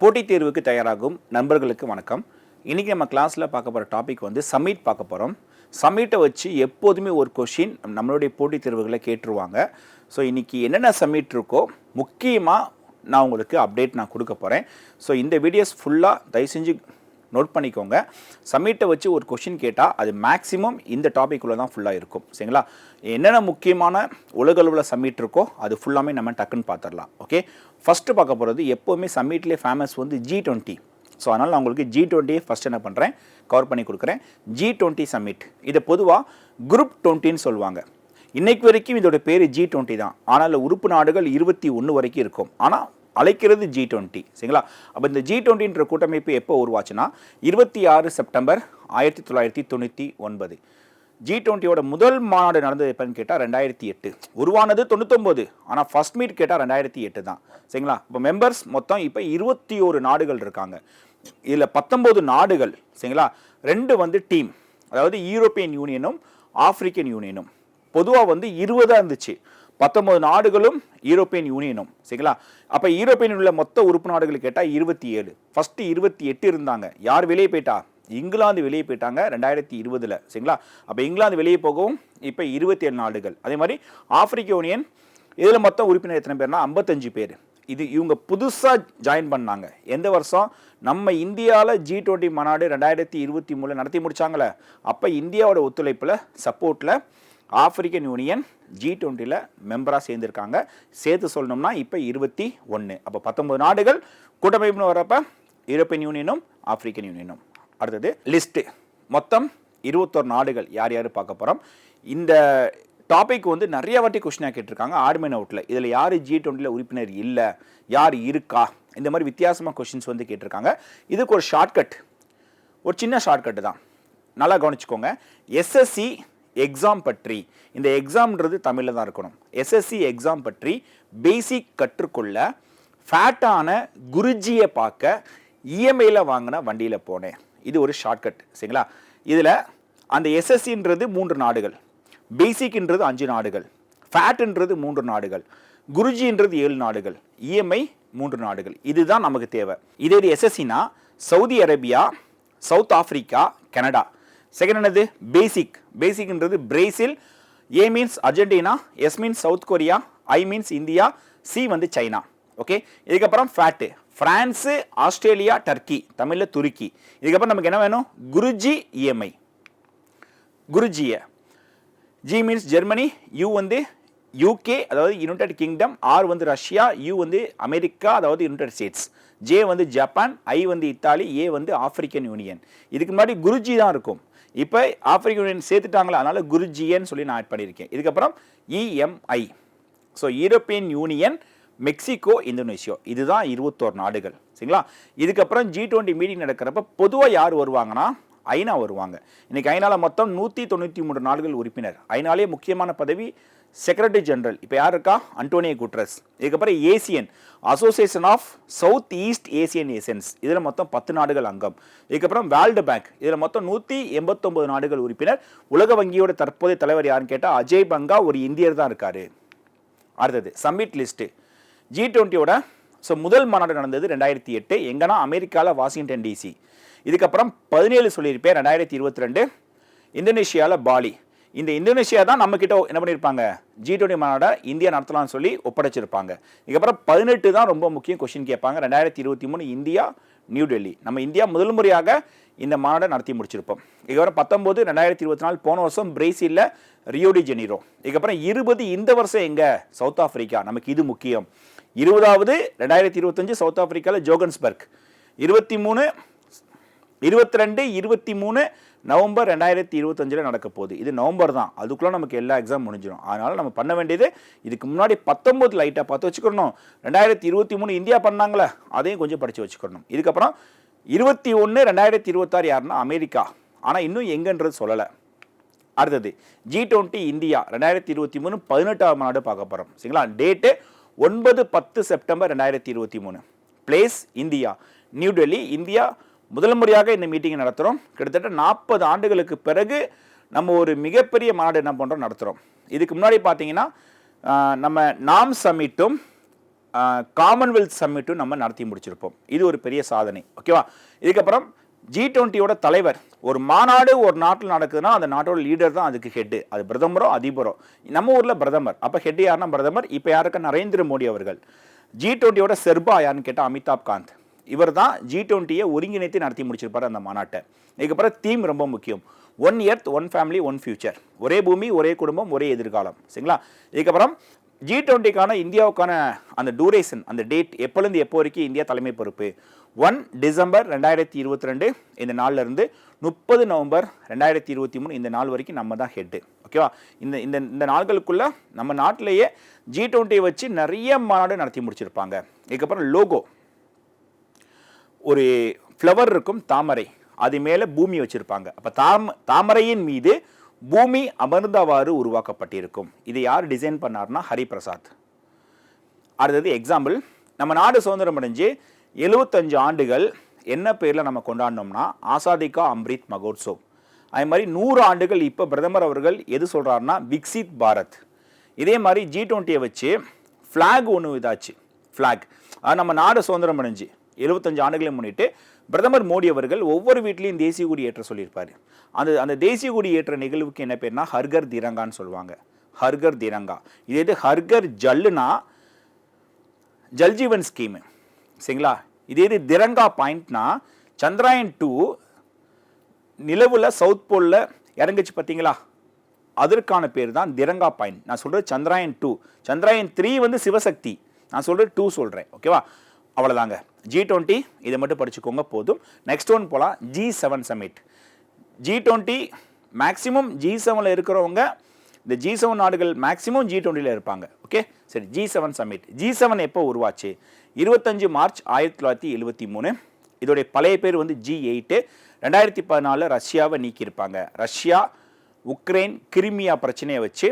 போட்டித் தேர்வுக்கு தயாராகும் நண்பர்களுக்கு வணக்கம். இன்றைக்கி நம்ம கிளாஸில் பார்க்க போகிற டாபிக் வந்து சம்மிட் பார்க்க போகிறோம் சம்மிட்டை வச்சு எப்போதுமே ஒரு கொஷின் நம்மளுடைய போட்டித் தேர்வுகளை கேட்டுருவாங்க. ஸோ இன்றைக்கி என்னென்ன சம்மிட் இருக்கோ முக்கியமாக நான் உங்களுக்கு அப்டேட் நான் கொடுக்க போகிறேன் ஸோ இந்த வீடியோஸ் ஃபுல்லாக தயவு செஞ்சு நோட் பண்ணிக்கோங்க. சம்மிட்டை வச்சு ஒரு கொஷின் கேட்டால் அது மேக்ஸிமம் இந்த டாபிக்குள்ளே தான் ஃபுல்லாக இருக்கும். சரிங்களா? என்னென்ன முக்கியமான உலகளவில் சம்மிட் இருக்கோ அது ஃபுல்லாமே நம்ம டக்குன்னு பார்த்துடலாம் ஓகே ஃபஸ்ட்டு பார்க்க போகிறது எப்போவுமே சம்மிட்லேயே ஃபேமஸ் வந்து ஜி டுவெண்ட்டி ஸோ அதனால் நான் உங்களுக்கு ஜி டுவெண்ட்டியை ஃபஸ்ட் என்ன பண்ணுறேன் கவர் பண்ணி கொடுக்குறேன். ஜி டுவெண்ட்டி சம்மிட் இதை பொதுவாக குரூப் டுவெண்ட்டின்னு சொல்லுவாங்க. இன்னைக்கு வரைக்கும் இதோட பேர் ஜி டுவெண்ட்டி தான். ஆனால் உறுப்பு நாடுகள் இருபத்தி ஒன்று வரைக்கும் இருக்கும். ஆனால் அழைக்கிறது ஜி டுவெண்ட்டி சரிங்களா? அப்போ இந்த ஜி டுவெண்ட்டின்ற கூட்டமைப்பு எப்போ உருவாச்சுன்னா இருபத்தி ஆறு செப்டம்பர் ஆயிரத்தி தொள்ளாயிரத்தி தொண்ணூற்றி ஒன்பது. ஜி டுவெண்ட்டியோட முதல் மாநாடு நடந்தது எப்போன்னு கேட்டால் ரெண்டாயிரத்தி எட்டு. உருவானது தொண்ணூத்தொம்பது. ஆனால் ஃபர்ஸ்ட் மீட் கேட்டால் ரெண்டாயிரத்தி எட்டு தான். சரிங்களா? இப்போ மெம்பர்ஸ் மொத்தம் இப்போ இருபத்தி ஒரு நாடுகள் இருக்காங்க. இதில் பத்தொம்போது நாடுகள் சரிங்களா? ரெண்டு வந்து டீம் அதாவது யூரோப்பியன் யூனியனும் ஆப்பிரிக்கன் யூனியனும் பொதுவாக வந்து இருபதாக இருந்துச்சு. பத்தொன்பது நாடுகளும் யூரோப்பியன் யூனியனும் சரிங்களா? அப்போ யூரோப்பியன் உள்ள மொத்த உறுப்பு நாடுகள் கேட்டால் இருபத்தி ஏழு. ஃபஸ்ட்டு இருபத்தி எட்டு இருந்தாங்க. யார் வெளியே போயிட்டா? இங்கிலாந்து வெளியே போயிட்டாங்க ரெண்டாயிரத்தி இருபதில். சரிங்களா? அப்போ இங்கிலாந்து வெளியே போகவும் இப்போ இருபத்தி ஏழு நாடுகள். அதே மாதிரி ஆப்பிரிக்க யூனியன் இதில் மொத்தம் உறுப்பினர் எத்தனை பேர்னா ஐம்பத்தஞ்சு பேர். இது இவங்க புதுசாக ஜாயின் பண்ணாங்க. எந்த வருஷம்? நம்ம இந்தியாவில் ஜி டுவெண்ட்டி மாநாடு ரெண்டாயிரத்தி இருபத்தி மூணில் நடத்தி முடித்தாங்களே அப்போ இந்தியாவோட ஒத்துழைப்பில் சப்போர்ட்டில் ஆப்பிரிக்கன் யூனியன் ஜி டுவெண்ட்டியில் மெம்பராக சேர்ந்துருக்காங்க. சேர்த்து சொல்லணும்னா இப்போ இருபத்தி ஒன்று அப்போ பத்தொன்பது நாடுகள் கூட்டமைப்புன்னு வரப்ப யூரோப்பியன் யூனியனும் ஆப்பிரிக்கன் யூனியனும் அடுத்தது லிஸ்ட்டு மொத்தம் இருபத்தொரு நாடுகள் யார் யார் பார்க்க போகிறோம் இந்த டாபிக் வந்து நிறைய வாட்டி கொஷினாக கேட்டிருக்காங்க. ஆட்மின் அவுட்டில் இதில் யார் ஜி டுவெண்ட்டியில் உறுப்பினர் இல்லை? யார் இருக்கா? இந்த மாதிரி வித்தியாசமாக கொஷின்ஸ் வந்து கேட்டிருக்காங்க. இதுக்கு ஒரு ஷார்ட்கட் ஒரு சின்ன ஷார்ட்கட்டு தான். நல்லா கவனிச்சுக்கோங்க. எஸ்எஸ்சி எக்ஸாம் பற்றி. இந்த எக்ஸாம்ன்றது தமிழில் தான் இருக்கணும். எஸ்எஸ்சி எக்ஸாம் பற்றி பேசிக் கற்றுக்கொள்ள ஃபேட்டான குருஜியை பார்க்க இஎம்ஐயில் வாங்கின வண்டியில் போனேன். இது ஒரு ஷார்ட்கட் சரிங்களா? இதில் அந்த எஸ்எஸ்சின்றது மூன்று நாடுகள். பேசிக்ன்றது அஞ்சு நாடுகள். ஃபேட்டுன்றது மூன்று நாடுகள். குருஜின்றது ஏழு நாடுகள். இஎம்ஐ மூன்று நாடுகள். இதுதான் நமக்கு தேவை. இதே இது எஸ்எஸ்சினா Saudi Arabia South Africa Canada. Second என்னது? Basic பேசிக்ன்றது Brazil A means Argentina S means South Korea I means India C வந்து சைனா ஓகே இதுக்கப்புறம் ஃபேட்டு ஃப்ரான்ஸு ஆஸ்திரேலியா டர்க்கி தமிழில் துருக்கி. இதுக்கப்புறம் நமக்கு என்ன வேணும்? குருஜி இஎம்ஐ குருஜியை ஜி மீன்ஸ் ஜெர்மனி யூ வந்து யூகே அதாவது யுனைடெட் கிங்டம் ஆர் வந்து ரஷ்யா யூ வந்து அமெரிக்கா அதாவது யுனைடெட் ஸ்டேட்ஸ் ஜே வந்து ஜப்பான் ஐ வந்து இத்தாலி ஏ வந்து ஆப்பிரிக்கன் யூனியன் இதுக்கு முன்னாடி குருஜி தான் இருக்கும். இப்போ ஆப்பிரிக்க யூனியன் சேர்த்துட்டாங்களா அதனால் குருஜியன்னு சொல்லி நான் ஆட் பண்ணியிருக்கேன். இதுக்கப்புறம் EMI so European Union Mexico Indonesia இதுதான் இருபத்தோரு நாடுகள். சரிங்களா? இதுக்கப்புறம் ஜி டுவெண்ட்டி மீட்டிங் நடக்கிறப்ப பொதுவாக யார் வருவாங்கன்னா ஐநா வருவாங்க. இன்றைக்கி ஐநாவில் மொத்தம் நூற்றி தொண்ணூற்றி மூன்று நாடுகள் உறுப்பினர். ஐநாலே முக்கியமான பதவி செக்ரட்டரி ஜெனரல் இப்போ யார் இருக்கா? அண்டோனியோ குட்ரஸ் இதுக்கப்புறம் Asian association of south east Asian Asians இதில் மொத்தம் பத்து நாடுகள் அங்கம். இதுக்கப்புறம் வேர்ல்டு பேங்க் இதில் மொத்தம் நூற்றி எண்பத்தொம்பது நாடுகள் உறுப்பினர். உலக வங்கியோட தற்போதைய தலைவர் யாருன்னு கேட்டால் அஜய் பங்கா ஒரு இந்தியர் தான் இருக்கார். அடுத்தது சம்மிட் லிஸ்ட்டு ஜி டுவெண்ட்டியோட ஸோ முதல் மாநாடு நடந்தது ரெண்டாயிரத்தி எட்டு. எங்கன்னா அமெரிக்காவில் வாஷிங்டன் டிசி இதுக்கப்புறம் பதினேழு சொல்லியிருப்பேன் ரெண்டாயிரத்தி இருபத்தி ரெண்டு. இந்தோனேஷியாவில் பாலி. இந்த இந்தோனேஷியா தான் நம்மக்கிட்ட என்ன பண்ணியிருப்பாங்க ஜி டுவெண்ட்டி மாநாடை இந்தியா நடத்தலாம்னு சொல்லி ஒப்படைச்சிருப்பாங்க. இதுக்கப்புறம் பதினெட்டு தான் ரொம்ப முக்கியம் கொஸ்டின் கேட்பாங்க. ரெண்டாயிரத்தி இருபத்தி மூணு இந்தியா நியூ டெல்லி நம்ம இந்தியா முதல் முறையாக இந்த மாநாடை நடத்தி முடிச்சிருப்போம். இதுக்கப்புறம் பத்தொம்போது ரெண்டாயிரத்தி இருபத்தி நாலு போன வருஷம் பிரேசிலில் ரியோடி ஜெனிரோ இதுக்கப்புறம் இருபது இந்த வருஷம் எங்கே? சவுத் ஆஃப்ரிக்கா நமக்கு இது முக்கியம். இருபதாவது ரெண்டாயிரத்தி இருபத்தஞ்சு சவுத் ஆஃப்ரிக்காவில் ஜோகன்ஸ்பர்க் இருபத்தி மூணு இருபத்தி ரெண்டு இருபத்தி மூணு நவம்பர் ரெண்டாயிரத்தி இருபத்தஞ்சில் நடக்க போகுது இது நவம்பர் தான். அதுக்குள்ளே நமக்கு எல்லா எக்ஸாம் முடிஞ்சிடும் அதனால் நம்ம பண்ண வேண்டியது இதுக்கு முன்னாடி பத்தொம்பது லைட்டாக பார்த்து வச்சுக்கணும். ரெண்டாயிரத்தி இருபத்தி மூணு இந்தியா பண்ணாங்களே அதையும் கொஞ்சம் படித்து வச்சுக்கணும். இதுக்கப்புறம் இருபத்தி ஒன்று ரெண்டாயிரத்தி இருபத்தாறு யாருன்னா அமெரிக்கா. ஆனால் இன்னும் எங்கன்றது சொல்லலை. அடுத்தது ஜி டுவெண்ட்டி இந்தியா ரெண்டாயிரத்தி இருபத்தி மூணு பதினெட்டாவது நாடு பார்க்க போகிறோம் சரிங்களா? டேட்டு ஒன்பது பத்து செப்டம்பர் ரெண்டாயிரத்தி இருபத்தி மூணு. Place India. New Delhi India. முதல் முறையாக இந்த மீட்டிங்கை நடத்துகிறோம் கிட்டத்தட்ட நாற்பது ஆண்டுகளுக்கு பிறகு நம்ம ஒரு மிகப்பெரிய மாநாடு என்ன பண்ணுறோம் நடத்துகிறோம் இதுக்கு முன்னாடி பார்த்தீங்கன்னா நம்ம நாம் சமிட்டும் காமன்வெல்த் சம்மிட்டும் நம்ம நடத்தி முடிச்சிருப்போம். இது ஒரு பெரிய சாதனை. ஓகேவா? இதுக்கப்புறம் ஜி டுவெண்ட்டியோட தலைவர் ஒரு மாநாடு ஒரு நாட்டில் நடக்குதுன்னா அந்த நாட்டோட லீடர் தான் அதுக்கு ஹெட்டு அது பிரதமரோ அதிபரோ. நம்ம ஊரில் பிரதமர். அப்போ ஹெட் யாருன்னா பிரதமர்? இப்போ யாருக்கு? நரேந்திர மோடி அவர்கள். ஜி டுவெண்ட்டியோட செர்பா யாருன்னு கேட்டால் அமிதாப் காந்த். இவர் தான் ஜி டுவெண்ட்டியை ஒருங்கிணைத்து நடத்தி முடிச்சிருப்பார் அந்த மாநாட்டை. இதுக்கப்புறம் தீம் ரொம்ப முக்கியம். One earth one family one future ஒரே பூமி ஒரே குடும்பம் ஒரே எதிர்காலம். சரிங்களா? இதுக்கப்புறம் ஜி டுவெண்ட்டிக்கான இந்தியாவுக்கான அந்த டூரேஷன் அந்த டேட் எப்போலேருந்து எப்போ வரைக்கும் இந்தியா தலைமை பொறுப்பு? ஒன் டிசம்பர் ரெண்டாயிரத்தி இருபத்தி ரெண்டு இந்த நாள்ல இருந்து முப்பது நவம்பர் ரெண்டாயிரத்தி இருபத்தி மூணு இந்த நாள் வரைக்கும் நம்ம தான் ஹெட்டு ஓகேவா இந்த இந்த இந்த நாள்களுக்குள்ளே நம்ம நாட்டிலேயே ஜி டுவெண்ட்டியை வச்சு நிறைய மாநாடு நடத்தி முடிச்சிருப்பாங்க. இதுக்கப்புறம் லோகோ ஒரு ஃப்ளவர் இருக்கும் தாமரை. அது மேலே பூமி வச்சுருப்பாங்க. அப்போ தாம் தாமரையின் மீது பூமி அமர்ந்தவாறு உருவாக்கப்பட்டிருக்கும். இதை யார் டிசைன் பண்ணார்னா ஹரிபிரசாத். அடுத்தது எக்ஸாம்பிள் நம்ம நாடு சுதந்திரம் அடைஞ்சு எழுபத்தஞ்சு ஆண்டுகள் என்ன பேரில் நம்ம கொண்டாடினோம்னா ஆசாதிகா அம்ரித் மகோத்சவ். அதே மாதிரி நூறு ஆண்டுகள் இப்போ பிரதமர் அவர்கள் எது சொல்கிறாருன்னா விக்சித் பாரத். இதே மாதிரி ஜி டுவெண்ட்டியை வச்சு ஃப்ளாக் ஒன்று இதாச்சு. ஃப்ளாக் அது நம்ம நாடு சுதந்திரம் அடைஞ்சு. எழுபத்தஞ்சு ஆண்டுகளை முன்னிட்டு பிரதமர் மோடி அவர்கள் ஒவ்வொரு வீட்லேயும் தேசிய கொடி ஏற்ற சொல்லியிருப்பார். அந்த அந்த தேசிய கொடி ஏற்ற நிகழ்வுக்கு என்ன பேர்னா ஹர்கர் திரங்கான்னு சொல்லுவாங்க. ஹர்கர் திரங்கா. இதே இது ஹர்கர் ஜல்லுனா ஜல்ஜீவன் ஸ்கீமு. சரிங்களா? இதே இது திரங்கா பாயிண்ட்னா சந்திராயன் டூ நிலவில் சவுத் போலில் இறங்குச்சு பார்த்தீங்களா? அதற்கான பேர் தான் திரங்கா பாயிண்ட். நான் சொல்கிறது சந்திராயன் டூ. சந்திராயன் த்ரீ வந்து சிவசக்தி. நான் சொல்கிறது டூ சொல்கிறேன் ஓகேவா? அவ்வளோதாங்க ஜி டுவெண்ட்டி இதை மட்டும் படிச்சுக்கோங்க போதும். நெக்ஸ்ட் ஒன் போகலாம் G seven summit G twenty maximum G செவனில் இருக்கிறவங்க இந்த ஜி செவன் நாடுகள் மேக்ஸிமம் ஜி டுவெண்ட்டியில் இருப்பாங்க. ஓகே சரி G seven summit G seven எப்போ உருவாச்சு? இருபத்தஞ்சு மார்ச் ஆயிரத்தி தொள்ளாயிரத்தி எழுபத்தி மூணு. இதோடைய பழைய பேர் வந்து ஜி எயிட்டு ரெண்டாயிரத்தி பதினாலில் ரஷ்யாவை நீக்கியிருப்பாங்க. ரஷ்யா உக்ரைன் கிரிமியா பிரச்சனையை வச்சு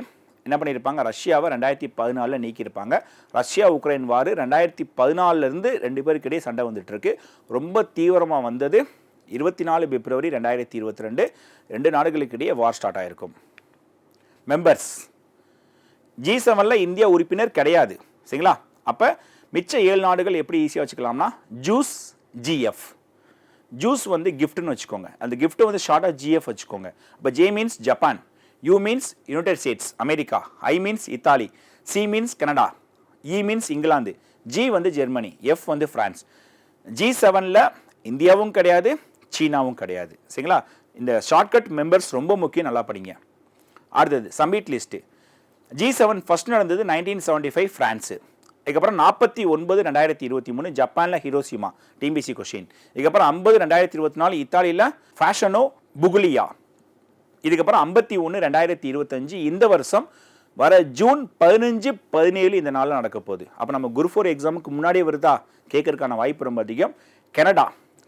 என்ன பண்ணியிருப்பாங்க? ரஷ்யாவை ரெண்டாயிரத்தி பதினாலில் நீக்கியிருப்பாங்க. ரஷ்யா உக்ரைன் வார் ரெண்டாயிரத்தி பதினாலிருந்து ரெண்டு பேருக்கிடையே சண்டை வந்துட்டுருக்கு. ரொம்ப தீவிரமாக வந்தது இருபத்தி நாலு பிப்ரவரி ரெண்டாயிரத்தி இருபத்தி ரெண்டு ரெண்டு நாடுகளுக்கு இடையே வார் ஸ்டார்ட் ஆகிருக்கும் மெம்பர்ஸ் ஜி செவனில் இந்தியா உறுப்பினர் கிடையாது. சரிங்களா? அப்போ மிச்ச ஏழு நாடுகள் எப்படி ஈஸியாக வச்சுக்கலாம்னா ஜூஸ் ஜிஎஃப் ஜூஸ் வந்து கிஃப்ட்னு வச்சுக்கோங்க. அந்த கிஃப்ட்டு வந்து ஷார்ட்டாக ஜிஎஃப் வச்சுக்கோங்க. அப்போ J means Japan U means United States America I means Italy C means Canada E means England G வந்து ஜெர்மனி எஃப் வந்து ஃப்ரான்ஸ் ஜி செவனில் இந்தியாவும் கிடையாது சீனாவும் கிடையாது. சரிங்களா? இந்த ஷார்ட்கட் மெம்பர்ஸ் ரொம்ப முக்கியம் நல்லா படிங்க. அடுத்தது summit list G seven first நடந்தது நைன்டீன் செவன்ட்டி ஃபைவ் ஃப்ரான்ஸு இதுக்கப்புறம் நாற்பத்தி ஒன்பது ரெண்டாயிரத்தி இருபத்தி மூணு ஜப்பானில் ஹிரோசிமா டிபிசி கொஷின் இதுக்கப்புறம் ஐம்பது ரெண்டாயிரத்தி இருபத்தி நாலு இத்தாலியில் ஃபேஷனோ புகுலியா இதுக்கப்புறம் ஐம்பத்தி ஒன்று ரெண்டாயிரத்தி இருபத்தஞ்சு இந்த வருஷம் வர ஜூன் பதினஞ்சு பதினேழு இந்த நாளில் நடக்க போகுது. அப்போ நம்ம குரு ஃபோர் எக்ஸாமுக்கு முன்னாடியே வருதா? கேட்கறதுக்கான வாய்ப்பு ரொம்ப அதிகம். கனடா.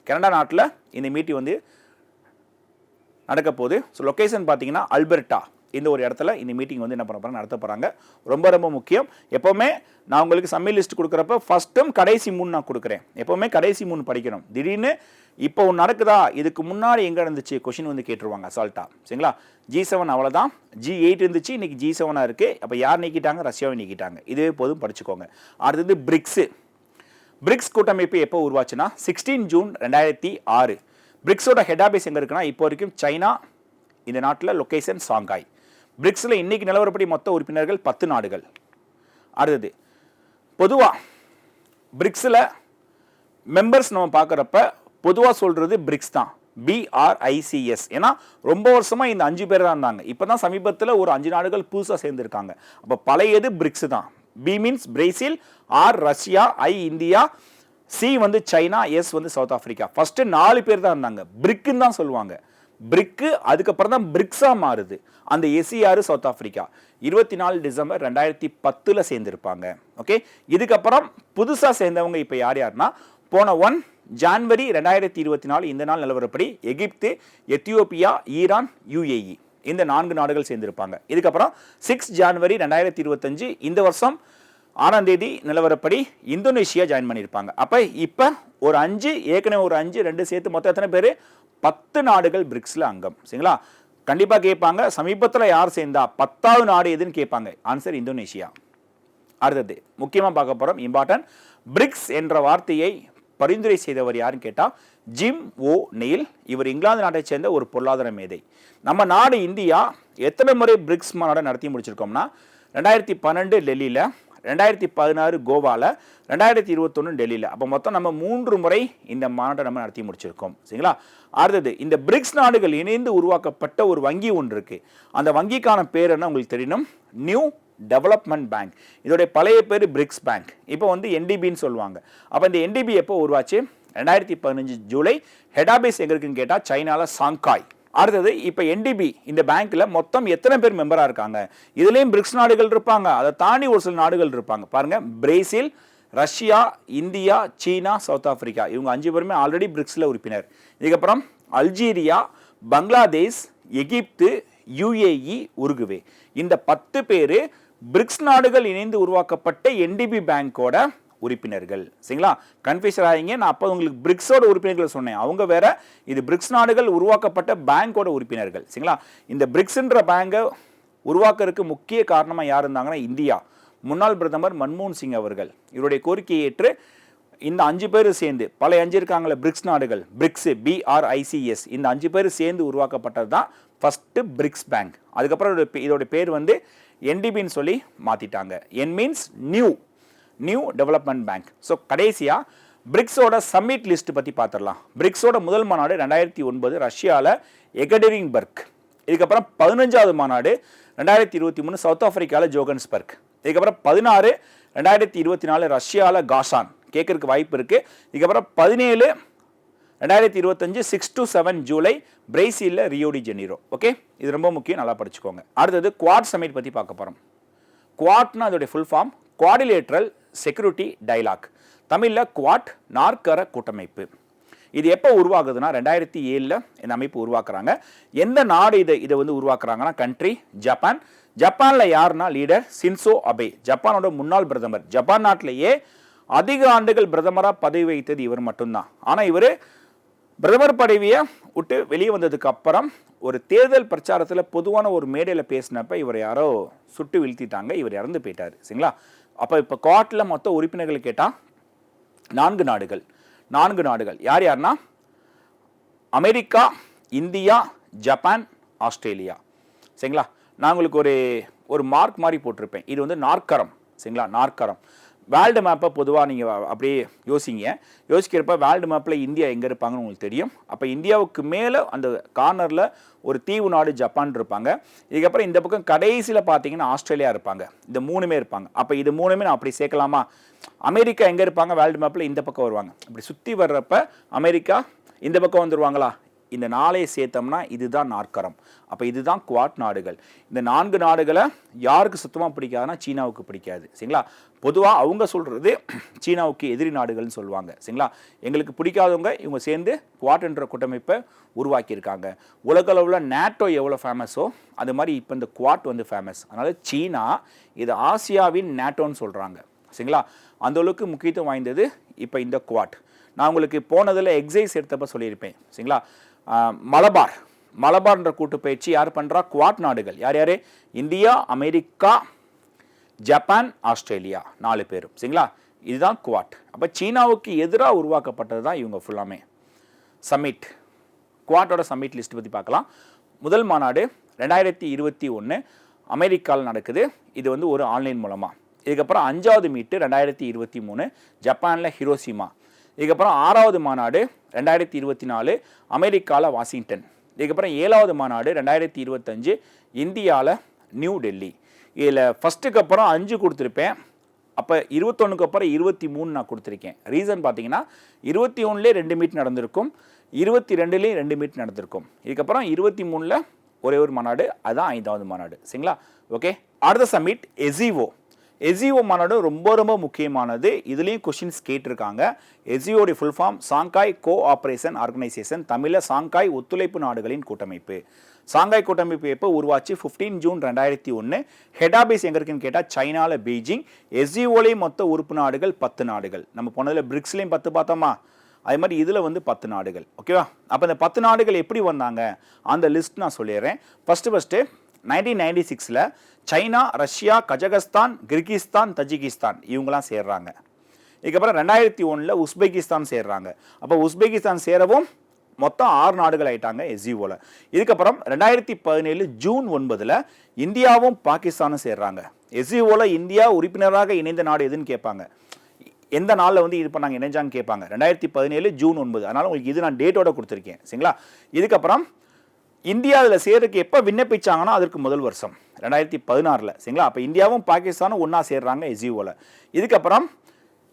கனடா நாட்டில் இந்த மீட்டிங் வந்து நடக்க போகுது. ஸோ லொக்கேஷன் பார்த்தீங்கன்னா அல்பர்டா இந்த ஒரு இடத்துல இந்த மீட்டிங் வந்து என்ன பண்ண போகிறாங்க நடத்த போகிறாங்க ரொம்ப ரொம்ப முக்கியம். எப்போவுமே நான் உங்களுக்கு சம்மி லிஸ்ட் கொடுக்குறப்ப ஃபஸ்ட்டும் கடைசி மூணு நான் கொடுக்குறேன். எப்போவுமே கடைசி மூணு படிக்கணும். திடீர்னு இப்போ ஒன்று நடக்குதா? இதுக்கு முன்னாடி எங்கே இருந்துச்சு கொஷின் வந்து கேட்டுருவாங்க அசால்ட்டா. சரிங்களா? ஜி செவன் அவ்வளோதான் ஜி எயிட் இருந்துச்சு இன்றைக்கி ஜி செவனாக இருக்குது அப்போ யார் நீக்கிட்டாங்க? ரஷ்யாவை நீக்கிட்டாங்க. இதுவே போதும் படிச்சுக்கோங்க. அடுத்தது பிரிக்ஸு பிரிக்ஸ் கூட்டமைப்பு எப்போ உருவாச்சுன்னா சிக்ஸ்டீன் ஜூன் ரெண்டாயிரத்தி ஆறு. பிரிக்ஸோட ஹெட் ஆஃபீஸ் எங்கே இருக்குன்னா இப்போ வரைக்கும் சைனா இந்த நாட்டில் லொக்கேஷன் சாங்காய் பிரிக்ஸில் இன்றைக்கி நிலவரப்படி மொத்த உறுப்பினர்கள் பத்து நாடுகள். அடுத்தது பொதுவாக பிரிக்ஸில் மெம்பர்ஸ் நம்ம பார்க்குறப்ப பொதுவாக சொல்கிறது பிரிக்ஸ் தான். பிஆர்ஐசிஎஸ் ஏன்னா ரொம்ப வருஷமாக இந்த அஞ்சு பேர் தான் இருந்தாங்க. இப்போ தான் சமீபத்தில் ஒரு அஞ்சு நாடுகள் புதுசாக சேர்ந்துருக்காங்க. அப்போ பழையது பிரிக்ஸ் தான். B means Brazil R Russia I India C வந்து சைனா எஸ் வந்து சவுத் ஆஃப்ரிக்கா ஃபர்ஸ்ட் நாலு பேர் தான் இருந்தாங்க. பிரிக்குன்னு தான் சொல்லுவாங்க. பிரிக்கு அதுக்கப்புறம் தான் பிரிக்ஸாக மாறுது. அந்த எஸ்இஆர் சவுத் ஆஃப்ரிக்கா இருபத்தி நாலு டிசம்பர் ரெண்டாயிரத்தி பத்தில் சேர்ந்துருப்பாங்க. ஓகே இதுக்கப்புறம் புதுசாக சேர்ந்தவங்க இப்போ யார் யாருன்னா போன ஒன் ஜான்வரி ரெண்டாயிரத்தி இருபத்தி நாலு இந்த நாள் நிலவரப்படி எகிப்து எத்தியோப்பியா ஈரான் யுஏஇ இந்த நான்கு நாடுகள் சேர்ந்திருப்பாங்க. இதுக்கப்புறம் சிக்ஸ் ஜான்வரி ரெண்டாயிரத்தி இருபத்தஞ்சு இந்த வருஷம் ஆறாம் தேதி நிலவரப்படி இந்தோனேஷியா ஜாயின் பண்ணியிருப்பாங்க. அப்போ இப்போ ஒரு அஞ்சு ஏற்கனவே ஒரு அஞ்சு ரெண்டு சேர்த்து மொத்தம் எத்தனை பேர்? பத்து நாடுகள் பிரிக்ஸில் அங்கம். சரிங்களா? கண்டிப்பாக கேட்பாங்க. சமீபத்தில் யார் சேர்ந்தா? பத்தாவது நாடு எதுன்னு கேட்பாங்க. Answer Indonesia. அடுத்தது முக்கியமாக பார்க்க போகிறோம் இம்பார்ட்டன்ட் பிரிக்ஸ் என்ற வார்த்தையை பரிந்துரை செய்தவர் யாருன்னு கேட்டால் ஜிம் ஓ நெயில். இவர் இங்கிலாந்து நாட்டைச் சேர்ந்த ஒரு பொருளாதார மேதை. நம்ம நாடு இந்தியா எத்தனை முறை பிரிக்ஸ் மாநாடு நடத்தி முடிச்சிருக்கோம்னா ரெண்டாயிரத்தி பன்னெண்டு டெல்லியில் ரெண்டாயிரத்தி பதினாறு கோவாவில் ரெண்டாயிரத்தி இருபத்தொன்று டெல்லியில். அப்போ மொத்தம் நம்ம மூன்று முறை இந்த மாநாட்டை நம்ம நடத்தி முடிச்சிருக்கோம். சரிங்களா? அடுத்தது இந்த பிரிக்ஸ் நாடுகள் இணைந்து உருவாக்கப்பட்ட ஒரு வங்கி ஒன்று இருக்குது அந்த வங்கிக்கான பேர் என்ன உங்களுக்கு தெரியணும்? நியூ டெவலப்மெண்ட் பேங்க் இதோடைய பழைய பேர் பிரிக்ஸ் பேங்க் இப்போ வந்து என்டிபின்னு சொல்லுவாங்க. அப்போ இந்த என்டிபி எப்போ உருவாச்சு? ரெண்டாயிரத்தி பதினஞ்சு ஜூலை. ஹெட் ஆஃபீஸ் எங்க இருக்குன்னு கேட்டால் சைனாவில் சாங்காய் அடுத்தது இப்போ என்டிபி இந்த பேங்க்கில் மொத்தம் எத்தனை பேர் மெம்பராக இருக்காங்க? இதுலேயும் பிரிக்ஸ் நாடுகள் இருப்பாங்க. அதை தாண்டி ஒரு சில நாடுகள் இருப்பாங்க. பாருங்கள் பிரேசில் ரஷ்யா இந்தியா சீனா சவுத் ஆஃப்ரிக்கா இவங்க அஞ்சு பேருமே ஆல்ரெடி பிரிக்ஸில் உறுப்பினர். இதுக்கப்புறம் அல்ஜீரியா பங்களாதேஷ் எகிப்து யுஏஇ உருகுவே இந்த பத்து பேர் பிரிக்ஸ் நாடுகள் இணைந்து உருவாக்கப்பட்ட என்டிபி பேங்கோட உறுப்பினர்கள். சரிங்களா? கன்ஃபியூசர் ஆகிங்க நான் அப்போ உங்களுக்கு பிரிக்ஸோட உறுப்பினர்கள் சொன்னேன். அவங்க வேற இது பிரிக்ஸ் நாடுகள் உருவாக்கப்பட்ட பேங்கோட உறுப்பினர்கள். சரிங்களா? இந்த பிரிக்ஸ்ன்ற பேங்கை உருவாக்குறதுக்கு முக்கிய காரணமாக யார் இருந்தாங்கன்னா இந்தியா. முன்னாள் பிரதமர் மன்மோகன் சிங் அவர்கள். இவருடைய கோரிக்கையை ஏற்று இந்த அஞ்சு பேர் சேர்ந்து பல அஞ்சு இருக்காங்களே பிரிக்ஸ் நாடுகள். பிரிக்ஸ் பிஆர்ஐசிஎஸ் இந்த அஞ்சு பேர் சேர்ந்து உருவாக்கப்பட்டது தான் ஃபஸ்ட்டு பிரிக்ஸ் பேங்க். அதுக்கப்புறம் பே- இதோட பேர் வந்து என்டிபின்னு சொல்லி மாற்றிட்டாங்க N means new new development bank so கடைசியாக பிரிக்ஸோட சம்மிட் லிஸ்ட் பற்றி பார்த்துடலாம் பிரிக்ஸோட முதல் மாநாடு ரெண்டாயிரத்தி ஒன்பது ரஷ்யாவில் எகடெரிங்பர்க் இதுக்கப்புறம் பதினஞ்சாவது மாநாடு ரெண்டாயிரத்தி இருபத்தி மூணு சவுத் ஆஃப்ரிக்காவில் ஜோகன்ஸ்பர்க் இதுக்கப்புறம் பதினாறு ரெண்டாயிரத்தி இருபத்தி நாலு ரஷ்யாவில் காசான் கேட்கறதுக்கு வாய்ப்பு இருக்குது இதுக்கப்புறம் பதினேழு ரெண்டாயிரத்தி இருபத்தஞ்சு சிக்ஸ் டு செவன் ஜூலை பிரேசிலில் ரியோடி ஜெனீரோ ஓகே இது ரொம்ப முக்கியம் நல்லா படிச்சுக்கோங்க. அடுத்தது குவாட் சமிட் பற்றி பார்க்க போகிறோம் குவாட்னா அதோடைய full form quadrilateral security dialogue தமிழில் குவாட் நாற்கர கூட்டமைப்பு. இது எப்போ உருவாகுதுன்னா ரெண்டாயிரத்தி ஏழில் இந்த அமைப்பு உருவாக்குறாங்க. எந்த நாடு இதை இதை வந்து உருவாக்குறாங்கன்னா கண்ட்ரி ஜப்பான் ஜப்பானில் யாருன்னா லீடர் சின்சோ அபே ஜப்பானோட முன்னாள் பிரதமர். ஜப்பான் நாட்டிலேயே அதிக ஆண்டுகள் பிரதமராக பதவி வைத்தது இவர் மட்டும்தான். ஆனால் இவர் பிரதமர் பதவியை விட்டு வெளியே வந்ததுக்கு அப்புறம் ஒரு தேர்தல் பிரச்சாரத்தில் பொதுவான ஒரு மேடையில் பேசினப்ப இவர் யாரோ சுட்டு வீழ்த்திட்டாங்க இவர் இறந்து போயிட்டார் சரிங்களா? அப்போ இப்போ குவாட்டில் மொத்த உறுப்பினர்கள் கேட்டால் நான்கு நாடுகள் நான்கு நாடுகள். யார் யாருன்னா அமெரிக்கா இந்தியா ஜப்பான் ஆஸ்திரேலியா சரிங்களா? நான் உங்களுக்கு ஒரு ஒரு மார்க் மாதிரி போட்டிருப்பேன். இது வந்து நாற்கரம் சரிங்களா? நாற்கரம். வேர்ல்டு மேப்பை பொதுவாக நீங்கள் அப்படியே யோசிங்க. யோசிக்கிறப்ப வேர்ல்டு மேப்பில் இந்தியா எங்கே இருப்பாங்கன்னு உங்களுக்கு தெரியும். அப்போ இந்தியாவுக்கு மேலே அந்த கார்னரில் ஒரு தீவு நாடு ஜப்பான் இருப்பாங்க. இதுக்கப்புறம் இந்த பக்கம் கடைசியில் பார்த்தீங்கன்னா ஆஸ்திரேலியா இருப்பாங்க. இந்த மூணுமே இருப்பாங்க. அப்போ இது மூணுமே நான் அப்படி சேர்க்கலாமா? அமெரிக்கா எங்கே இருப்பாங்க? வேர்ல்டு மேப்பில் இந்த பக்கம் வருவாங்க. அப்படி சுற்றி வர்றப்ப அமெரிக்கா இந்த பக்கம் வந்துடுவாங்களா இந்த நாளையை சேர்த்தோம்னா இதுதான் நாற்கரம். அப்போ இதுதான் குவாட் நாடுகள். இந்த நான்கு நாடுகளை யாருக்கு சுத்தமாக பிடிக்காதுன்னா சீனாவுக்கு பிடிக்காது. சரிங்களா? பொதுவாக அவங்க சொல்கிறது சீனாவுக்கு எதிரி நாடுகள்னு சொல்லுவாங்க. சரிங்களா? எங்களுக்கு பிடிக்காதவங்க இவங்க சேர்ந்து குவாட் என்ற கூட்டமைப்பை உருவாக்கியிருக்காங்க. உலகளவில் நேட்டோ எவ்வளோ ஃபேமஸோ அது மாதிரி இப்போ இந்த குவாட் வந்து ஃபேமஸ் அதனால் சீனா இது ஆசியாவின் நேட்டோன்னு சொல்கிறாங்க சரிங்களா? அந்த அளவுக்கு முக்கியத்துவம் வாய்ந்தது இப்போ இந்த குவாட். நான் உங்களுக்கு போனதில் எக்ஸைஸ் எடுத்தப்போ சொல்லியிருப்பேன். சரிங்களா? மலபார். மலபார்ன்ற கூட்டு பயிற்சி யார் பண்ணுறா குவாட் நாடுகள். யார் யார்? India America Japan Australia. நாலு பேரும். சரிங்களா? இதுதான் குவாட். அப்போ சீனாவுக்கு எதிராக உருவாக்கப்பட்டது தான் இவங்க ஃபுல்லாமே சம்மிட் குவாட்டோட சம்மிட் லிஸ்ட் பற்றி பார்க்கலாம். முதல் மாநாடு ரெண்டாயிரத்தி இருபத்தி ஒன்று அமெரிக்காவில் நடக்குது. இது வந்து ஒரு ஆன்லைன் மூலமாக இதுக்கப்புறம் அஞ்சாவது மீட்டு ரெண்டாயிரத்தி இருபத்தி மூணு ஜப்பானில் ஹிரோசிமா இதுக்கப்புறம் ஆறாவது மாநாடு ரெண்டாயிரத்தி இருபத்தி நாலு அமெரிக்காவில் வாஷிங்டன். இதுக்கப்புறம் ஏழாவது மாநாடு ரெண்டாயிரத்தி இருபத்தஞ்சு இந்தியாவில் நியூ டெல்லி. இதில் ஃபஸ்ட்டுக்கு அப்புறம் அஞ்சு கொடுத்துருப்பேன். அப்போ இருபத்தொன்னுக்கு அப்புறம் இருபத்தி மூணு நான் கொடுத்துருக்கேன். ரீசன் பார்த்தீங்கன்னா இருபத்தி ஒன்றுலேயே ரெண்டு மீட் நடந்திருக்கும். இருபத்தி ரெண்டுலேயும் ரெண்டு மீட் நடந்திருக்கும். இதுக்கப்புறம் இருபத்தி மூணில் ஒரே ஒரு மாநாடு அதுதான் ஐந்தாவது மாநாடு. சரிங்களா? ஓகே அடுத்த சமிட் எசிவோ எஸ்இஓ மாநாடு ரொம்ப ரொம்ப முக்கியமானது. இதுலேயும் கொஷின்ஸ் கேட்டிருக்காங்க. எசிஓடைய full form Shanghai cooperation organisation தமிழில் சாங்காய் ஒத்துழைப்பு நாடுகளின் கூட்டமைப்பு. சாங்காய் கூட்டமைப்பு எப்போ உருவாச்சு? 15 ஜூன் ரெண்டாயிரத்தி ஒன்று ஹெட் ஆபீஸ் எங்கே இருக்குன்னு கேட்டால் சைனாவில் பீஜிங் எஸ்இஓலையும் மொத்த உறுப்பு நாடுகள் பத்து நாடுகள். நம்ம போனதில் பிரிக்ஸ்லேயும் பத்து பார்த்தோமா? அதே மாதிரி இதில் வந்து பத்து நாடுகள். ஓகேவா அப்போ இந்த பத்து நாடுகள் எப்படி வந்தாங்க? அந்த லிஸ்ட் நான் சொல்லிடுறேன். ஃபஸ்ட்டு ஃபஸ்ட்டு நைன்டீன் நைன்டி சிக்ஸில் China Russia Kazakhstan Kyrgyzstan Tajikistan இவங்கெல்லாம் சேர்றாங்க. இதுக்கப்புறம் ரெண்டாயிரத்தி ஒன்றில் உஸ்பெகிஸ்தான் சேர்றாங்க. அப்போ உஸ்பெகிஸ்தான் சேரவும் மொத்தம் ஆறு நாடுகள் ஆயிட்டாங்க எஸ்இஓவில் இதுக்கப்புறம் ரெண்டாயிரத்தி பதினேழு ஜூன் ஒன்பதில் இந்தியாவும் பாகிஸ்தானும் சேர்றாங்க. எஸ்இஓவில் இந்தியா உறுப்பினராக இணைந்த நாடு எதுன்னு கேட்பாங்க. எந்த நாளில் வந்து இது பண்ணாங்க இணைஞ்சான்னு கேட்பாங்க. ரெண்டாயிரத்தி பதினேழு ஜூன் ஒன்பது. அதனால் உங்களுக்கு இது நான் டேட்டோட கொடுத்துருக்கேன். சரிங்களா? இதுக்கப்புறம் இந்தியாவில் சேருக்கு எப்போ விண்ணப்பிச்சாங்கன்னா அதற்கு முதல் வருஷம். ரெண்டாயிரத்தி பதினாறில். சரிங்களா? அப்போ இந்தியாவும் பாகிஸ்தானும் ஒன்றா சேர்றாங்க எஸ்யூவில் இதுக்கப்புறம்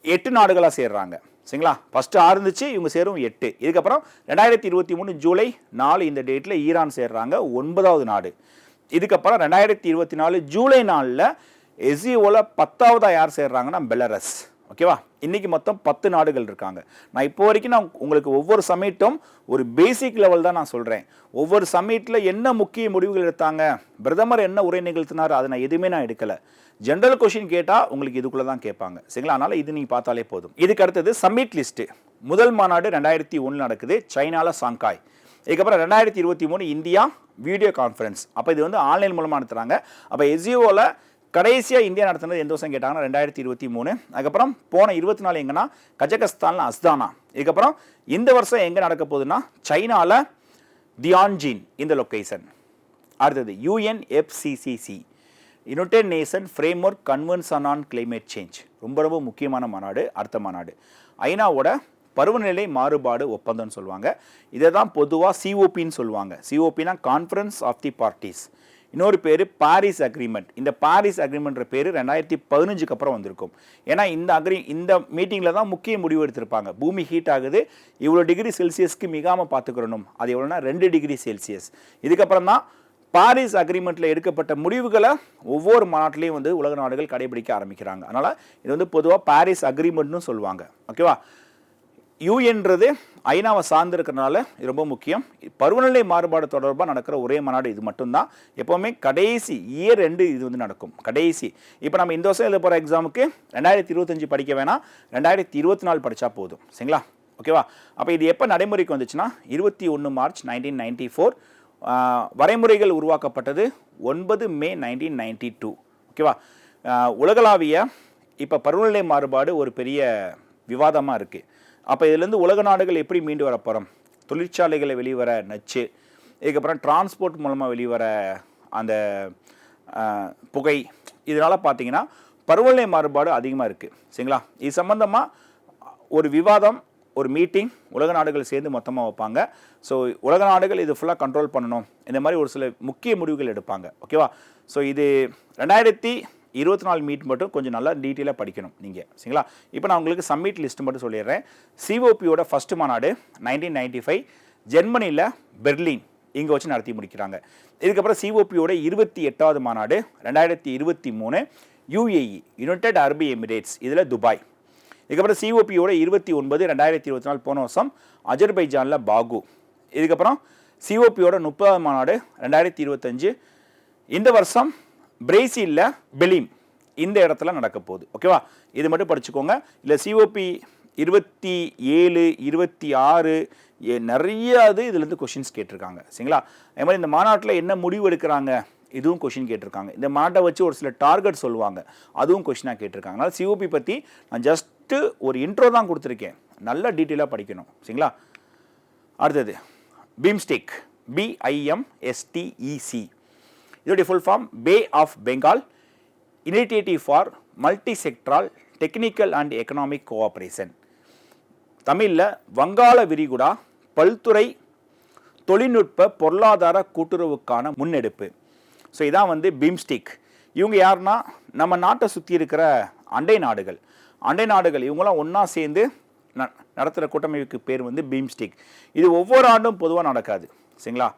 எட்டு நாடுகளாக சேர்றாங்க. சரிங்களா? ஃபஸ்ட்டு ஆறு இருந்துச்சு இவங்க சேரும் எட்டு. இதுக்கப்புறம் ரெண்டாயிரத்தி இருபத்தி மூணு ஜூலை நாலு இந்த டேட்டில் ஈரான் சேர்றாங்க ஒன்பதாவது நாடு. இதுக்கப்புறம் ரெண்டாயிரத்தி இருபத்தி நாலு ஜூலை நாளில் எஸ்இஓவில் பத்தாவதாக யார் சேர்றாங்கன்னா பெலரஸ். ஓகேவா? இன்றைக்கி மொத்தம் பத்து நாடுகள் இருக்காங்க. நான் இப்போ வரைக்கும் நான் உங்களுக்கு ஒவ்வொரு சம்மிட்டும் ஒரு பேசிக் லெவல் தான் நான் சொல்கிறேன் ஒவ்வொரு சம்மிட்டில் என்ன முக்கிய முடிவுகள் எடுத்தாங்க? பிரதமர் என்ன உரை நிகழ்த்தினார்? அதை நான் எதுவுமே நான் எடுக்கலை. ஜென்ரல் கொஷின் கேட்டால் உங்களுக்கு இதுக்குள்ளே தான் கேட்பாங்க. சரிங்களா? அதனால் இது நீங்கள் பார்த்தாலே போதும். இதுக்கு அடுத்தது சம்மிட் லிஸ்ட்டு முதல் மாநாடு ரெண்டாயிரத்தி ஒன்று நடக்குது. சைனாவில் சாங்காய் இதுக்கப்புறம் ரெண்டாயிரத்தி இருபத்தி மூணு இந்தியா வீடியோ கான்ஃபரன்ஸ் அப்போ இது வந்து ஆன்லைன் மூலமாக நடத்துகிறாங்க அப்போ எஸ்இஓவில் கடைசியாக இந்தியா நடத்துனது எந்த வருஷம் கேட்டாங்கன்னா ரெண்டாயிரத்தி இருபத்தி மூணு. அதுக்கப்புறம் போன இருபத்தி நாலு எங்கன்னா கஜகஸ்தானில் அஸ்தானா. இதுக்கப்புறம் இந்த வருஷம் எங்கே நடக்க போகுதுன்னா சைனாவில் தியான்ஜின் இந்த லொக்கேஷன் அடுத்தது UNFCCC United Nation framework convention on climate change ரொம்ப ரொம்ப முக்கியமான மாநாடு அடுத்த மாநாடு. ஐநாவோட பருவநிலை மாறுபாடு ஒப்பந்தம்னு சொல்லுவாங்க. இதை தான் பொதுவாக சிஓபின்னு சொல்லுவாங்க. சிஓபினா கான்ஃபரன்ஸ் ஆஃப் தி பார்ட்டிஸ் இன்னொரு பேர் பாரிஸ் அக்ரிமெண்ட் இந்த பாரிஸ் அக்ரிமெண்ட்ற பேர் ரெண்டாயிரத்தி பதினஞ்சுக்கு அப்புறம் வந்திருக்கும். ஏன்னா இந்த அக்ரி இந்த மீட்டிங்கில் தான் முக்கிய முடிவு எடுத்திருப்பாங்க. பூமி ஹீட் ஆகுது இவ்வளோ டிகிரி செல்சியஸ்க்கு மிகாமல் பார்த்துக்கிறணும். அது எவ்வளோனா ரெண்டு டிகிரி செல்சியஸ் இதுக்கப்புறம் தான் பாரிஸ் அக்ரிமெண்ட்டில் எடுக்கப்பட்ட முடிவுகளை ஒவ்வொரு மாநாட்டிலையும் வந்து உலக நாடுகள் கடைபிடிக்க ஆரம்பிக்கிறாங்க. அதனால் இது வந்து பொதுவாக பாரிஸ் அக்ரிமெண்ட்னு சொல்லுவாங்க. ஓகேவா யூஎன்றது ஐநாவை சார்ந்திருக்கிறனால இது ரொம்ப முக்கியம். பருவநிலை மாறுபாடு தொடர்பாக நடக்கிற ஒரே மாநாடு இது மட்டும்தான். எப்போவுமே கடைசி இயர் ரெண்டு இது வந்து நடக்கும். கடைசி. இப்போ நம்ம இந்த வருஷம் எழுத போகிற எக்ஸாமுக்கு ரெண்டாயிரத்தி இருபத்தஞ்சு படிக்க வேணாம். ரெண்டாயிரத்தி இருபத்தி நாலு படித்தா போதும். சரிங்களா? ஓகேவா? அப்போ இது எப்போ நடைமுறைக்கு வந்துச்சுன்னா இருபத்தி ஒன்று மார்ச் நைன்டீன் நைன்டி ஃபோர் வரைமுறைகள் உருவாக்கப்பட்டது ஒன்பது மே நைன்டீன் நைன்டி டூ ஓகேவா உலகளாவிய இப்போ பருவநிலை மாறுபாடு ஒரு பெரிய விவாதமாக இருக்குது அப்போ இதுலேருந்து உலக நாடுகள் எப்படி மீண்டு வர போகிறோம் தொழிற்சாலைகளை வெளிவர நச்சு இதுக்கப்புறம் டிரான்ஸ்போர்ட் மூலமாக வெளிவர அந்த புகை இதனால் பார்த்தீங்கன்னா பருவநிலை மாறுபாடு அதிகமாக இருக்குது சரிங்களா? இது சம்மந்தமாக ஒரு விவாதம் ஒரு மீட்டிங் உலக நாடுகள் சேர்ந்து மொத்தமாக வைப்பாங்க. ஸோ உலக நாடுகள் இது ஃபுல்லாக கண்ட்ரோல் பண்ணணும். இந்த மாதிரி ஒரு சில முக்கிய முடிவுகள் எடுப்பாங்க. ஓகேவா ஸோ இது ரெண்டாயிரத்தி இருபத்தி நாலு மீட் மட்டும் கொஞ்சம் நல்லா டீட்டெயிலாக படிக்கணும் நீங்கள் சரிங்களா? இப்போ நான் உங்களுக்கு சம்மிட் லிஸ்ட் மட்டும் சொல்லிடுறேன். சிஓபியோட ஃபஸ்ட்டு மாநாடு நைன்டீன் நைன்டி ஃபைவ் ஜெர்மனியில் பெர்லின். இங்கே வச்சு நடத்தி முடிக்கிறாங்க. இதுக்கப்புறம் சிஓபியோட இருபத்தி எட்டாவது மாநாடு ரெண்டாயிரத்தி இருபத்தி மூணு யூஏஇ யுனைடெட் அரபி எமிரேட்ஸ் இதில் துபாய். இதுக்கப்புறம் சிஓபியோட இருபத்தி ஒன்பது ரெண்டாயிரத்தி இருபத்தி நாலு போன வருஷம் அஜர்பைஜானில் பாகு. இதுக்கப்புறம் சிஓபியோட முப்பதாவது மாநாடு ரெண்டாயிரத்தி இருபத்தஞ்சு இந்த வருஷம் பிரேசிலில் பெலிம் இந்த இடத்துல நடக்க போகுது. ஓகேவா இது மட்டும் படிச்சுக்கோங்க. இல்லை சிஓபி இருபத்தி ஏழு இருபத்தி ஆறு நிறைய இது இதுலேருந்து கொஷின்ஸ் கேட்டிருக்காங்க. சரிங்களா? அதே மாதிரி இந்த மாநாட்டில் என்ன முடிவு எடுக்கிறாங்க? இதுவும் கொஷின் கேட்டிருக்காங்க. இந்த மாட்டை வச்சு ஒரு சில டார்கெட் சொல்லுவாங்க. அதுவும் கொஷினாக கேட்டிருக்காங்க. அதனால் சிஓபி பற்றி நான் ஜஸ்ட்டு ஒரு இன்ட்ரோ தான் கொடுத்துருக்கேன். நல்ல டீட்டெயிலாக படிக்கணும். சரிங்களா? அடுத்தது பீம்ஸ்டிக் பிஐஎம்எஸ்டிஇசி இதோடைய full form bay of Bengal initiative for multi sectoral technical and economic cooperation தமிழில் வங்காள விரிகுடா பல்துறை தொழில்நுட்ப பொருளாதார கூட்டுறவுக்கான முன்னெடுப்பு. ஸோ இதான் வந்து பீம்ஸ்டிக் இவங்க யாருன்னா நம்ம நாட்டை சுற்றி இருக்கிற அண்டை நாடுகள். அண்டை நாடுகள் இவங்களாம் ஒன்றா சேர்ந்து ந நடத்துகிற கூட்டமைப்புக்கு பேர் வந்து பீம்ஸ்டிக் இது ஒவ்வொரு ஆண்டும் பொதுவாக நடக்காது. சரிங்களா?